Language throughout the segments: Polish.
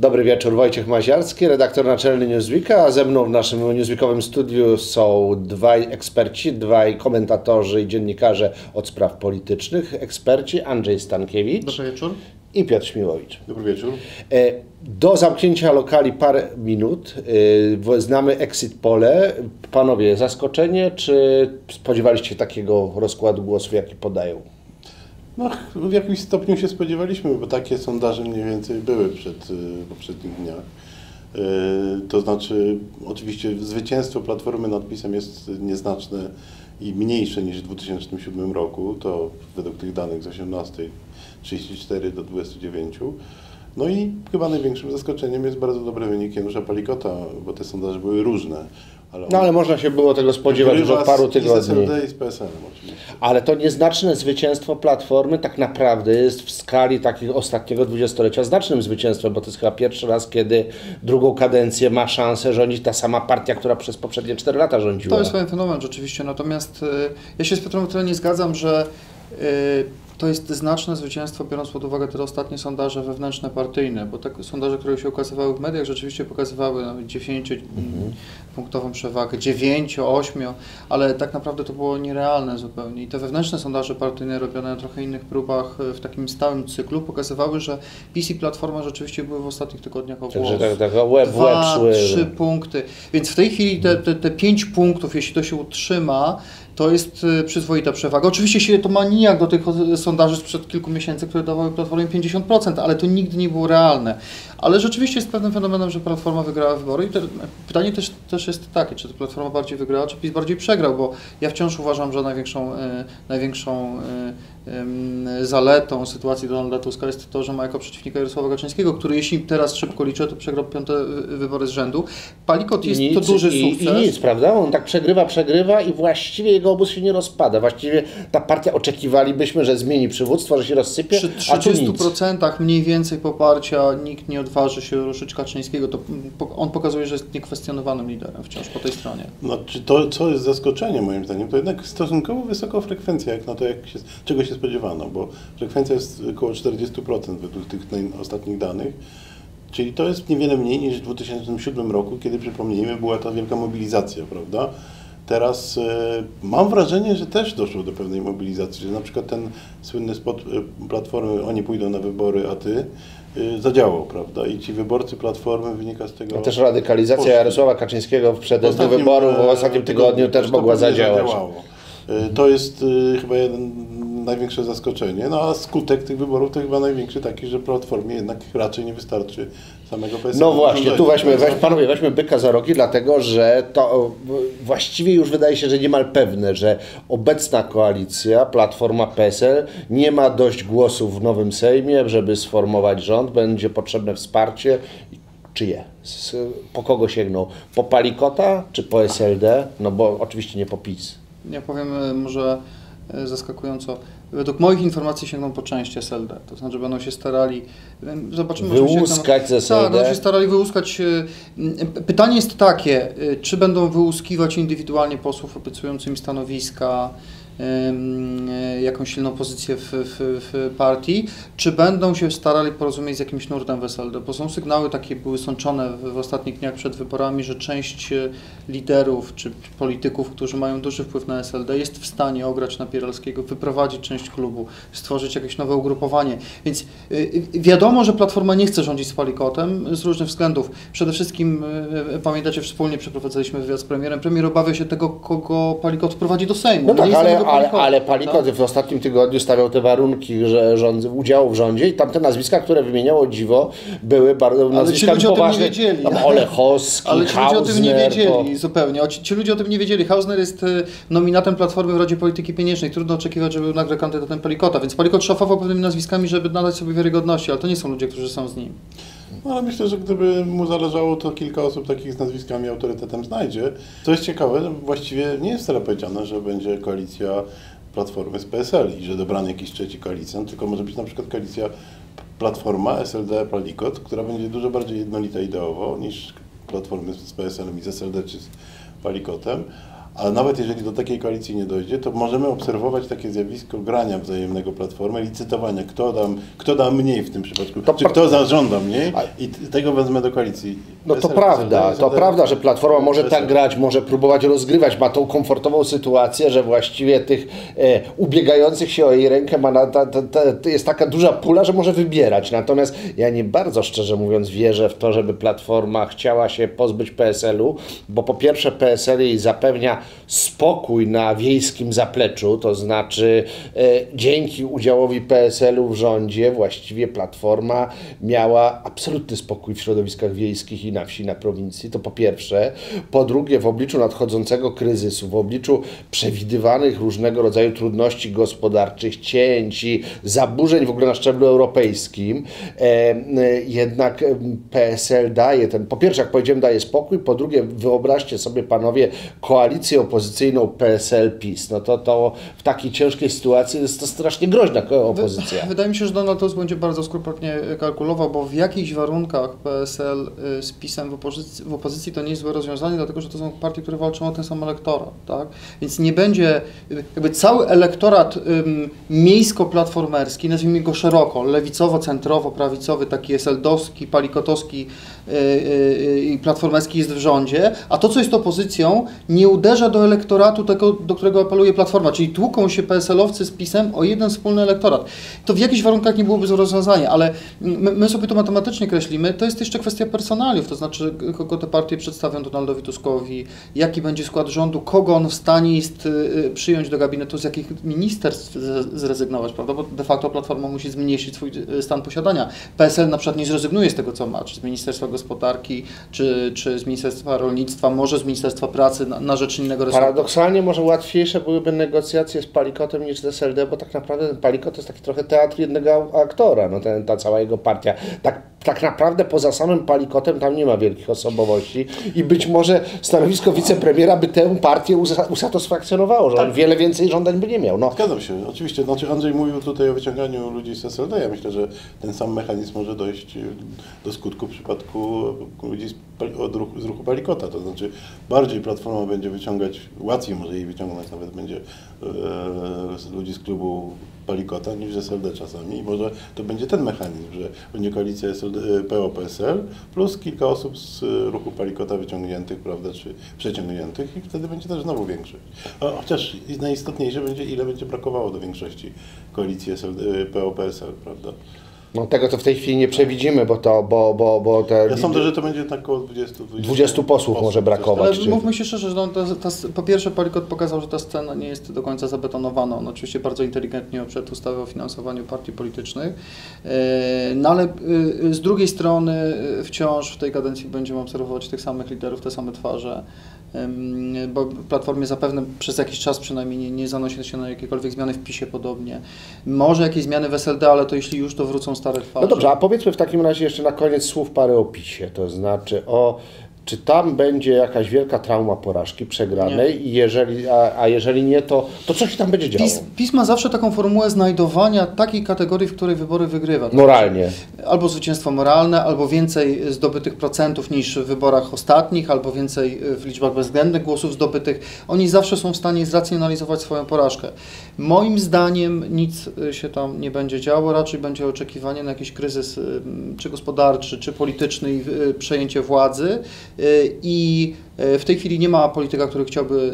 Dobry wieczór, Wojciech Maziarski, redaktor naczelny Newsweeka, a ze mną w naszym Newsweekowym studiu są dwaj eksperci, dwaj komentatorzy i dziennikarze od spraw politycznych. Eksperci Andrzej Stankiewicz Dobry wieczór. i Piotr Śmiłowicz. Dobry wieczór. E, Do zamknięcia lokali parę minut. E, Znamy exit pole. Panowie, zaskoczenie, czy spodziewaliście się takiego rozkładu głosów, jaki podają? No, w jakimś stopniu się spodziewaliśmy, bo takie sondaże mniej więcej były przed y, poprzednich dniach. Y, To znaczy, oczywiście zwycięstwo Platformy nad PiSem jest nieznaczne i mniejsze niż w 2007 roku, to według tych danych z 18, 34 do 29. No i chyba największym zaskoczeniem jest bardzo dobry wynik Janusza Palikota, bo te sondaże były różne. Ale No ale można się było tego spodziewać już od paru tygodni. I z i oczywiście. Ale to nieznaczne zwycięstwo Platformy tak naprawdę jest w skali takiego ostatniego dwudziestolecia znacznym zwycięstwem, bo to jest chyba pierwszy raz, kiedy drugą kadencję ma szansę rządzić ta sama partia, która przez poprzednie 4 lata rządziła. To jest pewien fenomen rzeczywiście, natomiast y, ja się z Piotrem tyle nie zgadzam, że y, to jest znaczne zwycięstwo, biorąc pod uwagę te ostatnie sondaże wewnętrzne partyjne, bo te sondaże, które się ukazywały w mediach, rzeczywiście pokazywały nawet 9-punktową przewagę, 9, 8, ale tak naprawdę to było nierealne zupełnie. I te wewnętrzne sondaże partyjne robione na trochę innych próbach y, w takim stałym cyklu pokazywały, że PiS i Platforma rzeczywiście były w ostatnich tygodniach o Także głos. tak, tak, łeb łeb Dwa, szły. trzy punkty. Więc w tej chwili te, te, te pięć punktów, jeśli to się utrzyma, to jest y, przyzwoita przewaga. Oczywiście się to ma nijak do tych o- sondaży sprzed kilku miesięcy, które dawały Platformie 50%, ale to nigdy nie było realne. Ale rzeczywiście jest pewnym fenomenem, że Platforma wygrała wybory i te, pytanie też, też jest takie, czy Platforma bardziej wygrała, czy PiS bardziej przegrał, bo ja wciąż uważam, że największą, y, największą ym, zaletą sytuacji Donalda Tuska jest to, że ma jako przeciwnika Jarosława Kaczyńskiego, który jeśli teraz szybko liczę, to przegrał piąte wybory z rzędu. Palikot jest Nic to duży i, sukces. I nic, prawda? On tak przegrywa, przegrywa i właściwie jego obóz się nie rozpada. Właściwie ta partia oczekiwalibyśmy, że zmieni przywództwo, że się rozsypie, Przy a tu nic. 30% mniej więcej poparcia nikt nie odważy się ruszyć Kaczyńskiego. To on pokazuje, że jest niekwestionowanym liderem wciąż po tej stronie. No, czy to, co jest zaskoczeniem moim zdaniem, to jednak stosunkowo wysoka frekwencja, jak na to, jak się, czego się spodziewano, bo frekwencja jest około 40% według tych ostatnich danych, czyli to jest niewiele mniej niż w 2007 roku, kiedy, przypomnijmy, była ta wielka mobilizacja, prawda? Teraz e, mam wrażenie, że też doszło do pewnej mobilizacji, że na przykład ten słynny spot e, Platformy, oni pójdą na wybory, a ty, zadziałał, prawda? I ci wyborcy Platformy wynika z tego... No też radykalizacja. Jarosława Kaczyńskiego w przededniu ostatnim, wyborów w e, ostatnim tygodniu też to mogła zadziałać. zadziałało. E, To jest e, chyba jeden, największe zaskoczenie. No a skutek tych wyborów to chyba największy taki, że Platformie jednak raczej nie wystarczy samego PSL. No właśnie, tu weźmy, weź, panowie, weźmy byka za rogi, dlatego że to właściwie już wydaje się, że niemal pewne, że obecna koalicja, Platforma PSL, nie ma dość głosów w nowym Sejmie, żeby sformować rząd, będzie potrzebne wsparcie. Czyje? Po kogo sięgną? Po Palikota czy po SLD? No bo oczywiście nie po PiS. Ja powiem e, może e, zaskakująco. Według moich informacji sięgną po część SLD. To znaczy będą się starali. e, Zobaczymy jak tam- Wyłuskać z Tak, SLD? będą się starali wyłuskać. Pytanie jest takie, czy będą wyłuskiwać indywidualnie posłów obiecującym stanowiska, jakąś silną pozycję w, w, w partii, czy będą się starali porozumieć z jakimś nurtem w SLD, bo są sygnały takie były sączone w, w ostatnich dniach przed wyborami, że część e, liderów czy polityków, którzy mają duży wpływ na SLD jest w stanie ograć Napieralskiego, wyprowadzić część klubu, stworzyć jakieś nowe ugrupowanie, więc y, y, wiadomo, że Platforma nie chce rządzić z Palikotem z różnych względów. Przede wszystkim, pamiętacie, wspólnie przeprowadzaliśmy wywiad z premierem. Premier obawia się tego, kogo Palikot wprowadzi do Sejmu. No tak, ale, ale, ale Palikot tak? w ostatnim tygodniu stawiał te warunki że rząd, udziału w rządzie i tamte nazwiska, które wymieniało dziwo, były bardzo ci nazwiskami ludzie o tym nie wiedzieli. Tam Olechowski, Ale ci ludzie o tym nie Hausner, wiedzieli to- zupełnie. O, Ci, ci ludzie o tym nie wiedzieli. Hausner jest y, nominatem Platformy w Radzie Polityki Pieniężnej. Trudno oczekiwać, żeby był nagle kandydatem Palikota, więc Palikot szafował pewnymi nazwiskami, żeby nadać sobie wiarygodności, ale to nie są ludzie, którzy są z nim. No ale myślę, że gdyby mu zależało, to kilka osób takich z nazwiskami autorytetem znajdzie. Co jest ciekawe, właściwie nie jest wcale powiedziane, że będzie koalicja Platformy z PSL i że dobrany jakiś trzeci koalicjant, tylko może być na przykład koalicja Platforma, SLD, Palikot, która będzie dużo bardziej jednolita ideowo niż Platformy z PSL-em i z SLD czy z Palikotem. A nawet jeżeli do takiej koalicji nie dojdzie, to możemy obserwować takie zjawisko grania wzajemnego Platformy, licytowania, kto da, kto da mniej w tym przypadku, To czy kto zażąda mniej i tego wezmę do koalicji. No to prawda, to prawda, że Platforma może tak grać, może próbować rozgrywać, ma tą komfortową sytuację, że właściwie tych e, ubiegających się o jej rękę ma na, ta, ta, ta, jest taka duża pula, że może wybierać. Natomiast ja nie bardzo szczerze mówiąc wierzę w to, żeby Platforma chciała się pozbyć PSL-u, bo po pierwsze PSL jej zapewnia spokój na wiejskim zapleczu, to znaczy e, dzięki udziałowi PSL-u w rządzie właściwie Platforma miała absolutny spokój w środowiskach wiejskich i na wsi, na prowincji, to po pierwsze. Po drugie, w obliczu nadchodzącego kryzysu, w obliczu przewidywanych różnego rodzaju trudności gospodarczych, cięć i zaburzeń w ogóle na szczeblu europejskim, e, e, jednak em, PSL daje ten, po pierwsze, jak powiedziałem, daje spokój, po drugie, wyobraźcie sobie panowie koalicję opozycyjną PSL-PiS, no to, to w takiej ciężkiej sytuacji jest to strasznie groźna opozycja. Wydaje mi się, że Donald Tusk będzie bardzo skrupulatnie kalkulował, bo w jakichś warunkach PSL y, z PiSem w opozycji, w opozycji to nie jest złe rozwiązanie, dlatego że to są partie, które walczą o ten sam elektorat, tak? Więc nie będzie, y, jakby cały elektorat ym, miejsko-platformerski, nazwijmy go szeroko, lewicowo-centrowo-prawicowy, taki SLD-owski, palikotowski y, i platformerski jest w rządzie, a to, co jest opozycją, nie uderza do elektoratu tego, do którego apeluje Platforma, czyli tłuką się PSL-owcy z PiSem o jeden wspólny elektorat. To w jakichś warunkach nie byłoby złe rozwiązanie, ale my, my sobie to matematycznie kreślimy, to jest jeszcze kwestia personaliów, to znaczy kogo te partie przedstawią Donaldowi Tuskowi, jaki będzie skład rządu, kogo on w stanie jest y, y, przyjąć do gabinetu, z jakich ministerstw zrezygnować, prawda, bo de facto Platforma musi zmniejszyć swój y, stan posiadania. PSL na przykład nie zrezygnuje z tego, co ma, czy z Ministerstwa Gospodarki, czy, czy z Ministerstwa Rolnictwa, może z Ministerstwa Pracy na, na rzecz innego resortu. Paradoksalnie może łatwiejsze byłyby negocjacje z Palikotem niż z SLD, bo tak naprawdę ten Palikot to jest taki trochę teatr jednego aktora, no ten, ta cała jego partia. Tak, tak naprawdę poza samym Palikotem tam nie ma wielkich osobowości i być może stanowisko wicepremiera by tę partię usa- usatysfakcjonowało, że on wiele więcej żądań by nie miał. No. Zgadzam się, oczywiście. Znaczy Andrzej mówił tutaj o wyciąganiu ludzi z SLD. Ja myślę, że ten sam mechanizm może dojść y, do skutku w przypadku ludzi z, od ruchu, z ruchu Palikota. To znaczy bardziej Platforma będzie wyciągać, łatwiej może jej wyciągnąć nawet będzie e, ludzi z klubu Palikota niż z SLD czasami. I może to będzie ten mechanizm, że będzie koalicja SLD, e, PO-PSL plus kilka osób z e, ruchu Palikota wyciągniętych, prawda, czy przeciągniętych i wtedy będzie też znowu większość. A, chociaż najistotniejsze będzie, ile będzie brakowało do większości koalicji PO-PSL, prawda. No tego to w tej chwili nie przewidzimy, bo to, bo, bo, bo te Ja sądzę, że to będzie tak około 20, 20 posłów może brakować. Ale czy- mówmy się szczerze, że no, ta, ta, po pierwsze Palikot pokazał, że ta scena nie jest do końca zabetonowana. On oczywiście bardzo inteligentnie oprzedł ustawę o finansowaniu partii politycznych, E, no ale e, z drugiej strony e, wciąż w tej kadencji będziemy obserwować tych samych liderów, te same twarze, bo Platformie zapewne przez jakiś czas przynajmniej nie, nie zanosi się na jakiekolwiek zmiany w PiSie podobnie. Może jakieś zmiany w SLD, ale to jeśli już, to wrócą stare twarze. No dobrze, a powiedzmy w takim razie jeszcze na koniec słów parę o PiSie, to znaczy o czy tam będzie jakaś wielka trauma porażki przegranej i jeżeli, a, a jeżeli nie, to, to co się tam będzie działo? PiS, PiS ma zawsze taką formułę znajdowania takiej kategorii, w której wybory wygrywa. To Moralnie. albo zwycięstwo moralne, albo więcej zdobytych procentów niż w wyborach ostatnich, albo więcej w liczbach bezwzględnych głosów zdobytych. Oni zawsze są w stanie zracjonalizować swoją porażkę. Moim zdaniem nic y, się tam nie będzie działo, raczej będzie oczekiwanie na jakiś kryzys y, czy gospodarczy, czy polityczny i przejęcie władzy i y, w tej chwili nie ma polityka, który chciałby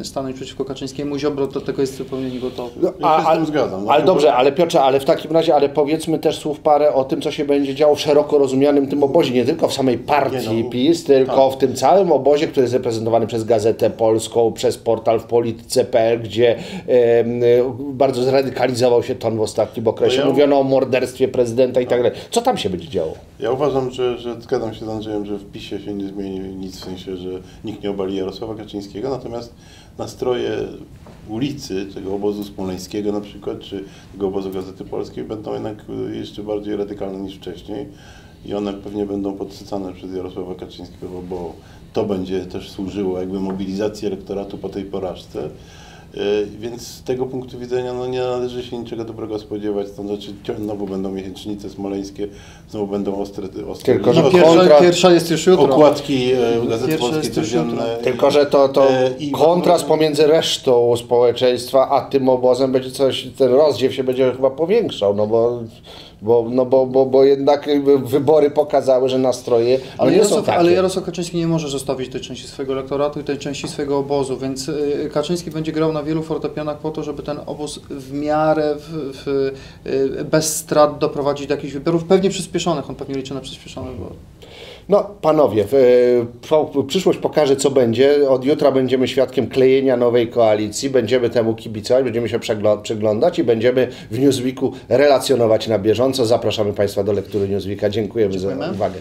y, stanąć przeciwko Kaczyńskiemu. Ziobro do tego jest zupełnie niegotowy. No, Ja się z tym zgadzam. Ale dobrze, ale Piotrze, ale w takim razie, ale powiedzmy też słów parę o tym, co się będzie działo w szeroko rozumianym tym obozie, nie tylko w samej partii no, PiS, tylko tak. w tym całym obozie, który jest reprezentowany przez Gazetę Polską, przez portal w polityce.pl, gdzie em, bardzo zradykalizował się ton w ostatnim okresie. No ja- Mówiono o morderstwie prezydenta i tak dalej. Co tam się będzie działo? Ja uważam, że, że zgadzam się z Andrzejem, że w PiSie się nie zmieni nic, w sensie, że nikt nie obali Jarosława Kaczyńskiego, natomiast nastroje ulicy, tego obozu smoleńskiego na przykład, czy tego obozu Gazety Polskiej będą jednak y, jeszcze bardziej radykalne niż wcześniej i one pewnie będą podsycane przez Jarosława Kaczyńskiego, bo to będzie też służyło jakby mobilizacji elektoratu po tej porażce. Y, Więc z tego punktu widzenia no, nie należy się niczego dobrego spodziewać. To znaczy znowu będą miesięcznice smoleńskie, znowu będą ostre, ostre Tylko, że No, kontra- pierwsza, pierwsza jest już jutro. okładki e, Gazety Pierwsze Polskiej jest już codzienne. Tylko, że to, to E, i- kontrast pomiędzy resztą społeczeństwa, a tym obozem będzie coś, ten rozdziew się będzie chyba powiększał, no bo, bo, no bo, bo, bo jednak wybory pokazały, że nastroje Ale, nie są Jarosław, takie. ale Jarosław Kaczyński nie może zostawić tej części swojego elektoratu i tej części swojego obozu, więc y, Kaczyński będzie grał na wielu fortepianach po to, żeby ten obóz w miarę w, w, y, bez strat doprowadzić do jakichś wyborów, pewnie przyspieszonych, on pewnie liczy na przyspieszone wybory. No, panowie, po- przyszłość pokaże, co będzie. Od jutra będziemy świadkiem klejenia nowej koalicji. Będziemy temu kibicować, będziemy się przyglądać i będziemy w Newsweeku relacjonować na bieżąco. Zapraszamy Państwa do lektury Newsweeka. Dziękujemy za Dziękujemy. uwagę.